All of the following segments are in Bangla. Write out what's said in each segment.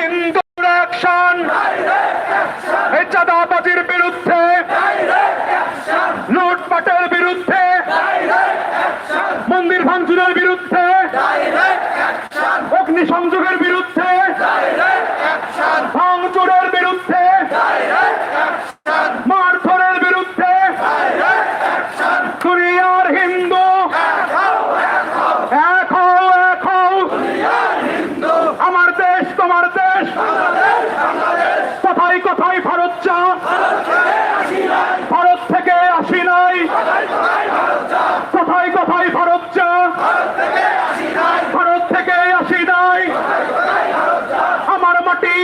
হিন্দুর অ্যাকশন এই চাঁদাবাজির বিরুদ্ধে। লুটপাটের বিরুদ্ধে। মন্দির ভাঙচুরের বিরুদ্ধে।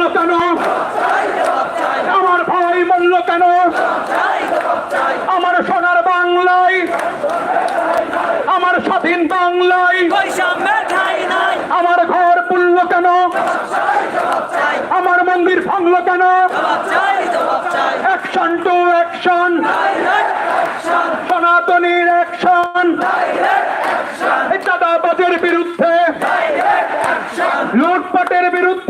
মরল কেন? আমার ভাই মরল কেন? আমার সোনার বাংলায় আমার স্বাধীন বাংলায় আমার ঘর পুড়ল কেন? আমার মন্দির ভাঙল কেন? অ্যাকশন টু অ্যাকশন সনাতনীর অ্যাকশন চাঁদাবাজের বিরুদ্ধে লুটপাটের বিরুদ্ধে